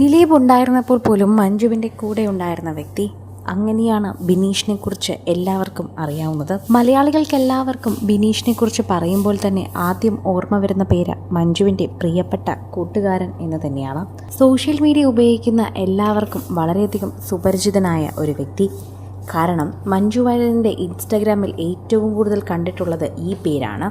ദിലീപ് ഉണ്ടായിരുന്നപ്പോൾ പോലും മഞ്ജുവിന്റെ കൂടെ ഉണ്ടായിരുന്ന വ്യക്തി അങ്ങനെയാണ് ബിനീഷിനെ കുറിച്ച് എല്ലാവർക്കും അറിയാവുന്നത്. മലയാളികൾക്ക് എല്ലാവർക്കും ബിനീഷിനെ കുറിച്ച് പറയുമ്പോൾ തന്നെ ആദ്യം ഓർമ്മ വരുന്ന പേര് മഞ്ജുവിന്റെ പ്രിയപ്പെട്ട കൂട്ടുകാരൻ എന്ന് തന്നെയാണ്. സോഷ്യൽ മീഡിയ ഉപയോഗിക്കുന്ന എല്ലാവർക്കും വളരെയധികം സുപരിചിതനായ ഒരു വ്യക്തി. കാരണം മഞ്ജു വാര്യറിന്റെ ഇൻസ്റ്റഗ്രാമിൽ ഏറ്റവും കൂടുതൽ കണ്ടിട്ടുള്ളത് ഈ പേരാണ്.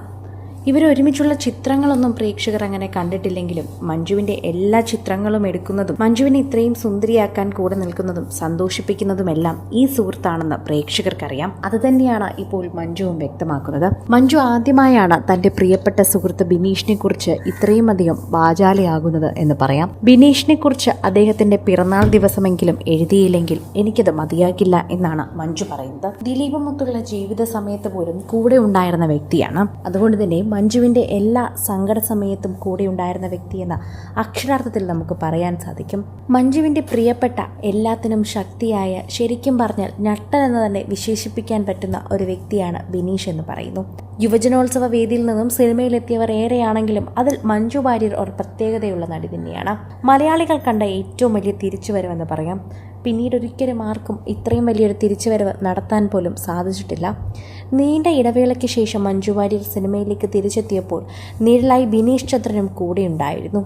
ഇവരൊരുമിച്ചുള്ള ചിത്രങ്ങളൊന്നും പ്രേക്ഷകർ അങ്ങനെ കണ്ടിട്ടില്ലെങ്കിലും മഞ്ജുവിന്റെ എല്ലാ ചിത്രങ്ങളും എടുക്കുന്നതും മഞ്ജുവിനെ ഇത്രയും സുന്ദരിയാക്കാൻ കൂടെ നിൽക്കുന്നതും സന്തോഷിപ്പിക്കുന്നതുമെല്ലാം ഈ സുഹൃത്താണെന്ന് പ്രേക്ഷകർക്കറിയാം. അത് തന്നെയാണ് ഇപ്പോൾ മഞ്ജുവും വ്യക്തമാക്കുന്നത്. മഞ്ജു ആദ്യമായാണ് തന്റെ പ്രിയപ്പെട്ട സുഹൃത്ത് ബിനീഷിനെ കുറിച്ച് ഇത്രയും അധികം വാചാലയാകുന്നത് എന്ന് പറയാം. ബിനീഷിനെ കുറിച്ച് അദ്ദേഹത്തിന്റെ പിറന്നാൾ ദിവസമെങ്കിലും എഴുതിയില്ലെങ്കിൽ എനിക്കത് മതിയാകില്ല എന്നാണ് മഞ്ജു പറയുന്നത്. ദിലീപ് മുത്തുള്ള ജീവിത സമയത്ത് പോലും കൂടെ ഉണ്ടായിരുന്ന വ്യക്തിയാണ്. അതുകൊണ്ട് തന്നെ മഞ്ജുവിന്റെ എല്ലാ സങ്കട സമയത്തും കൂടെ ഉണ്ടായിരുന്ന വ്യക്തിയെന്ന അക്ഷരാർത്ഥത്തിൽ നമുക്ക് പറയാൻ സാധിക്കും. മഞ്ജുവിന്റെ പ്രിയപ്പെട്ട എല്ലാത്തിനും ശക്തിയായ ശരിക്കും പറഞ്ഞാൽ ഞട്ടൻ എന്ന് തന്നെ വിശേഷിപ്പിക്കാൻ പറ്റുന്ന ഒരു വ്യക്തിയാണ് ബിനീഷ് എന്ന് പറയുന്നു. യുവജനോത്സവ വേദിയിൽ നിന്നും സിനിമയിലെത്തിയവർ ഏറെയാണെങ്കിലും അതിൽ മഞ്ജു വാര്യർ ഒരു പ്രത്യേകതയുള്ള നടി തന്നെയാണ്. മലയാളികൾ കണ്ട ഏറ്റവും വലിയ തിരിച്ചുവരവെന്ന് പറയാം. പിന്നീട് ഒരിക്കലും ആർക്കും ഇത്രയും വലിയൊരു തിരിച്ചുവരവ് നടത്താൻ പോലും സാധിച്ചിട്ടില്ല. നീണ്ട ഇടവേളയ്ക്ക് ശേഷം മഞ്ജു വാര്യർ സിനിമയിലേക്ക് തിരിച്ചെത്തിയപ്പോൾ നിഴലായി ബിനീഷ് ചന്ദ്രനും കൂടെയുണ്ടായിരുന്നു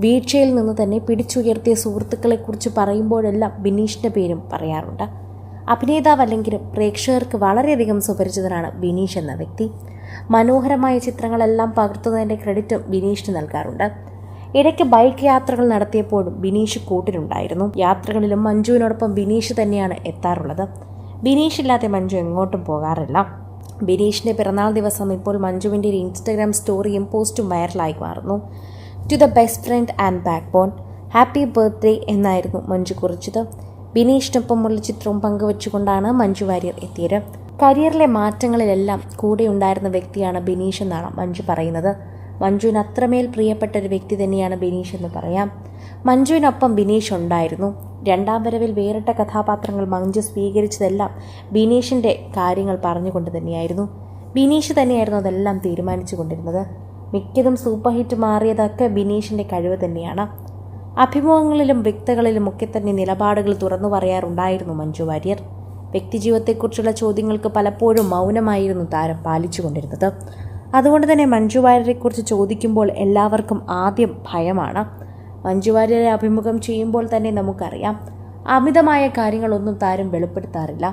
വീഴ്ചയിൽ നിന്ന് തന്നെ പിടിച്ചുയർത്തിയ സുഹൃത്തുക്കളെക്കുറിച്ച് പറയുമ്പോഴെല്ലാം ബിനീഷിന്റെ പേരും പറയാറുണ്ട്. അഭിനേതാവല്ലെങ്കിലും പ്രേക്ഷകർക്ക് വളരെയധികം സുപരിചിതനാണ് ബിനീഷ് എന്ന വ്യക്തി. മനോഹരമായ ചിത്രങ്ങളെല്ലാം പകർത്തുന്നതിന്റെ ക്രെഡിറ്റും ബിനീഷിന് നൽകാറുണ്ട്. ഇടയ്ക്ക് ബൈക്ക് യാത്രകൾ നടത്തിയപ്പോഴും ബിനീഷ് കൂട്ടിനുണ്ടായിരുന്നു യാത്രകളിലും മഞ്ജുവിനോടൊപ്പം ബിനീഷ് തന്നെയാണ് എത്താറുള്ളത്. ബിനീഷ് ഇല്ലാതെ മഞ്ജു എങ്ങോട്ടും പോകാറില്ല. ബിനീഷിന്റെ പിറന്നാൾ ദിവസം ഇപ്പോൾ മഞ്ജുവിന്റെ ഒരു ഇൻസ്റ്റഗ്രാം സ്റ്റോറിയും പോസ്റ്റും വൈറലായി മാറുന്നു. To the best friend and backbone happy birthday എന്നായിരുന്നു മഞ്ജു കുറിച്ചത്. ബിനീഷിനൊപ്പമുള്ള ചിത്രവും പങ്കുവച്ചുകൊണ്ടാണ് മഞ്ജു വാര്യർ എത്തിയത്. കരിയറിലെ മാറ്റങ്ങളിലെല്ലാം കൂടെ ഉണ്ടായിരുന്ന വ്യക്തിയാണ് ബിനീഷ് എന്നാണ് മഞ്ജു പറയുന്നത്. മഞ്ജുവിന് അത്രമേൽ പ്രിയപ്പെട്ട ഒരു വ്യക്തി തന്നെയാണ് ബിനീഷ് എന്ന് പറയാം. മഞ്ജുവിനൊപ്പം ബിനീഷ് ഉണ്ടായിരുന്നു. രണ്ടാം വരവിൽ വേറിട്ട കഥാപാത്രങ്ങൾ മഞ്ജു സ്വീകരിച്ചതെല്ലാം ബിനീഷിന്റെ കാര്യങ്ങൾ പറഞ്ഞുകൊണ്ട് തന്നെയായിരുന്നു. ബിനീഷ് തന്നെയായിരുന്നു അതെല്ലാം തീരുമാനിച്ചു കൊണ്ടിരുന്നത്. മിക്കതും സൂപ്പർ ഹിറ്റ് മാറിയതൊക്കെ ബിനീഷിന്റെ കഴിവ് തന്നെയാണ്. അഭിമുഖങ്ങളിലും വ്യക്തികളിലും ഒക്കെ തന്നെ നിലപാടുകൾ തുറന്നു പറയാറുണ്ടായിരുന്നു മഞ്ജു വാര്യർ. വ്യക്തിജീവിതത്തെക്കുറിച്ചുള്ള ചോദ്യങ്ങൾക്ക് പലപ്പോഴും മൗനമായിരുന്നു താരം പാലിച്ചുകൊണ്ടിരുന്നത് അതുകൊണ്ട് തന്നെ മഞ്ജു വാര്യരെക്കുറിച്ച് ചോദിക്കുമ്പോൾ എല്ലാവർക്കും ആദ്യം ഭയമാണ്. മഞ്ജു വാര്യരെ അഭിമുഖം ചെയ്യുമ്പോൾ തന്നെ നമുക്കറിയാം അമിതമായ കാര്യങ്ങളൊന്നും താരം വെളിപ്പെടുത്താറില്ല.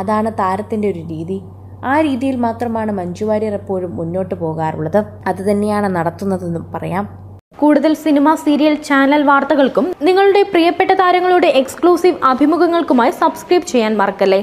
അതാണ് താരത്തിന്റെ ഒരു രീതി. ആ രീതിയിൽ മാത്രമാണ് മഞ്ജു വാര്യർ എപ്പോഴും മുന്നോട്ട് പോകാറുള്ളത്. അത് തന്നെയാണ് നടത്തുന്നതെന്നും പറയാം. കൂടുതൽ സിനിമ സീരിയൽ ചാനൽ വാർത്തകൾക്കും നിങ്ങളുടെ പ്രിയപ്പെട്ട താരങ്ങളുടെ എക്സ്ക്ലൂസീവ് അഭിമുഖങ്ങൾക്കുമായി സബ്സ്ക്രൈബ് ചെയ്യാൻ മറക്കല്ലേ?